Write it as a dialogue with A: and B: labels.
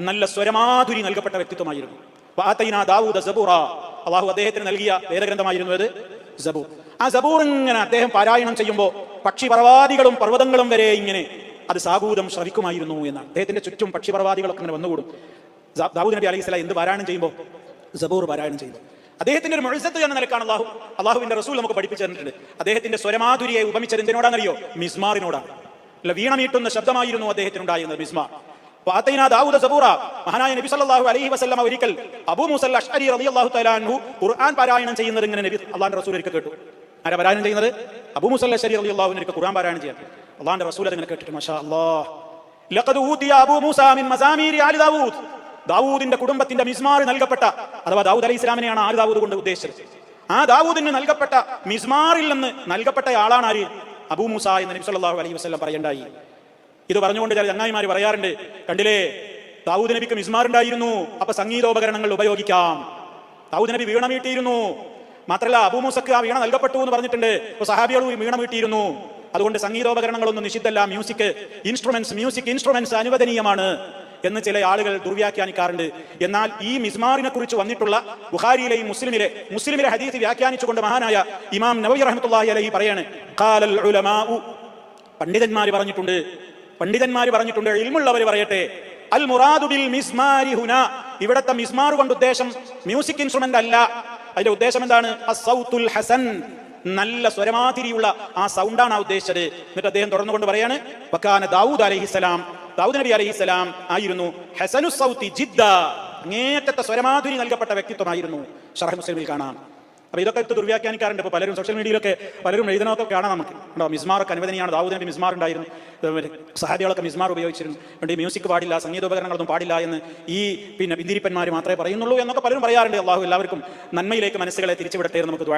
A: നല്ല സ്വരമാധുരി നൽകപ്പെട്ട വ്യക്തിത്വമായിരുന്നു. അള്ളാഹു അദ്ദേഹത്തിന് നൽകിയ വേദഗ്രന്ഥമായിരുന്നു അത് സബൂർ. ആ സബൂർ ഇങ്ങനെ അദ്ദേഹം പാരായണം ചെയ്യുമ്പോൾ പക്ഷിപർവാദികളും പർവതങ്ങളും വരെ ഇങ്ങനെ അത് സാഗൂതം ശ്രവിക്കുമായിരുന്നു എന്നാണ്. അദ്ദേഹത്തിന്റെ ചുറ്റും പക്ഷിപർവാദികളൊക്കെ ഇങ്ങനെ വന്നുകൂടും. ദാവൂദ് നബി അലൈഹി സ്വലാം എന്ത് പാരായണം ചെയ്യുമ്പോൾ സബൂർ പാരായണം ചെയ്യുന്നു. അദ്ദേഹത്തിന്റെ ഒരു മുഴുസത്ത് എന്ന നിലക്കാണ് അള്ളാഹു. അള്ളാഹുവിന്റെ റസൂൽ നമുക്ക് പഠിപ്പിച്ചു തന്നിട്ടുണ്ട്. അദ്ദേഹത്തിന്റെ സ്വരമാധുരിയെ ഉപമിച്ചത് എന്തിനോടാണെന്നറിയോ? മിസ്മാറിനോടാണ്. അല്ല വീണമീട്ടുന്ന ശബ്ദമായിരുന്നു അദ്ദേഹത്തിനുണ്ടായിരുന്നത് മിസ്മാർ. ദാവൂദ സബൂറ. മഹാനായ നബി സല്ലല്ലാഹു അലൈഹി വസല്ലമ ഒരിക്കൽ അബൂ മൂസൽ അഷ്അരി റളിയല്ലാഹു തആല അൻഹു ഖുർആൻ പാരായണം ചെയ്യുന്നത് ഇങ്ങനെ നബി അള്ളാഹിന്റെ റസൂൽ ഒരിക്കൽ കേട്ടു. ആരാ പാരായണം ചെയ്യുന്നത്? അബൂ മൂസൽ അഷ്അരി റളിയല്ലാഹു ഒരിക്കൽ ഖുർആൻ പാരായണം ചെയ്യാൻ. അള്ളാഹിന്റെ റസൂൽ അതിങ്ങനെ കേട്ടിട്ട് മാഷാ അല്ലാഹ് ലഖദ് ഊതിയ അബൂ മൂസ മിൻ മസാമീരി ആലി ദാവൂദ്. ദാവൂദിന്റെ കുടുംബത്തിന്റെ മിസ്മാർ നൽകപ്പെട്ട അഥവാ ദാവൂദ് അലൈഹി ഇസ്ലാമിനെയാണ് ആര് ദാവൂദ് കൊണ്ട് ഉദ്ദേശിച്ചത്. ആ ദാവൂദിന് നൽകപ്പെട്ട മിസ്മാറിൽ നിന്ന് നൽകപ്പെട്ട ആളാണ് ആര്? അബൂ മൂസ എന്ന് നബി സല്ലല്ലാഹു അലൈഹി വസല്ലം പറയണ്ടായി. ഇത് പറഞ്ഞുകൊണ്ട് ചില ചങ്ങായിമാർ പറയാറുണ്ട്. കണ്ടില്ലേ? ദാവൂദ് നബിക്ക് മിസ്മാർ ഉണ്ടായിരുന്നു അപ്പൊ സംഗീതോപകരണങ്ങൾ ഉപയോഗിക്കാം. ദാവൂദ് നബി വീണ വീട്ടിയിരുന്നു. മാത്രല്ല അബൂമൂസക്ക് ആ വീണ നൽകപ്പെട്ടു എന്ന് പറഞ്ഞിട്ടുണ്ട്. ഇപ്പൊ സഹാബികൾ വീണ വീട്ടിയിരുന്നു. അതുകൊണ്ട് സംഗീതോപകരണങ്ങളൊന്നും നിഷിദ്ധല്ല. മ്യൂസിക് ഇൻസ്ട്രുമെന്റ്സ് മ്യൂസിക് ഇൻസ്ട്രുമെന്റ്സ് അനുവദനീയമാണ് എന്ന് ചില ആളുകൾ ദുർവ്യാഖ്യാനിക്കാറുണ്ട്. എന്നാൽ ഈ മിസ്മാറിനെ കുറിച്ച് വന്നിട്ടുള്ള ബുഹാരിയിലെയും മുസ്ലിമിലെ മുസ്ലിമിലെ ഹദീസ് വ്യാഖ്യാനിച്ചുകൊണ്ട് മഹാനായ ഇമാം നബി റഹ്മത്തുള്ളാഹി അലൈഹി പറയാണ് പണ്ഡിതന്മാർ പറഞ്ഞിട്ടുണ്ട് പണ്ഡിതന്മാർ പറഞ്ഞിട്ടുണ്ട് ഇൽമുള്ളവർ പറയട്ടെ അൽ മുറാദുബിൽ മിസ്മാരി ഹുന. ഇവിടത്തെ മിസ്മാർ കൊണ്ട് ഉദ്ദേശം മ്യൂസിക് ഇൻസ്ട്രുമെന്റ് അല്ല. അതിന്റെ ഉദ്ദേശം എന്താണ്? അസൗത്തുൽ ഹസൻ. നല്ല സ്വരമാതിരിയുള്ള ആ സൗണ്ടാണ് ആ ഉദ്ദേശിച്ചത്. എന്നിട്ട് അദ്ദേഹം തുടർന്നുകൊണ്ട് പറയാണ് വക്കാന ദാവൂദ് അലഹിസലാം ദാവൂദ് നബി അലഹിസലാം ആയിരുന്നു. ഹസനു സൗത്തി ജിദ്ദ. അങ്ങേറ്റത്തെ സ്വരമാധുരി നൽകപ്പെട്ട വ്യക്തിത്വമായിരുന്നു. ഷറഹ് മുസ്ലിമിൽ കാണാം. അപ്പൊ ഇതൊക്കെ എടുത്ത് ദുർവ്യാഖ്യാനിക്കാറുണ്ട്. ഇപ്പൊ പലരും സോഷ്യൽ മീഡിയയിലൊക്കെ പലരും എഴുതണമൊക്കെ കാണാം നമുക്ക്. ഉണ്ടോ മിസ്മാറൊക്കെ അനുവദനീയാണ്. ദാവൂദിന്റെ മിസ്മാർ ഉണ്ടായിരുന്നു. സഹാദികളൊക്കെ മിസ്മാർ ഉപയോഗിച്ചിരുന്നു. അതുകൊണ്ട് മ്യൂസിക് പാടില്ല സംഗീതോപകരണങ്ങളൊന്നും പാടില്ല എന്ന് ഈ പിന്നെ പിന്തിരിപ്പന്മാർ മാത്രമേ പറയുന്നുള്ളൂ എന്നൊക്കെ പലരും പറയാറുണ്ട്. അള്ളാഹു എല്ലാവർക്കും നന്മയിലേക്ക് മനസ്സുകളെ തിരിച്ചുവിടട്ടെ നമുക്ക്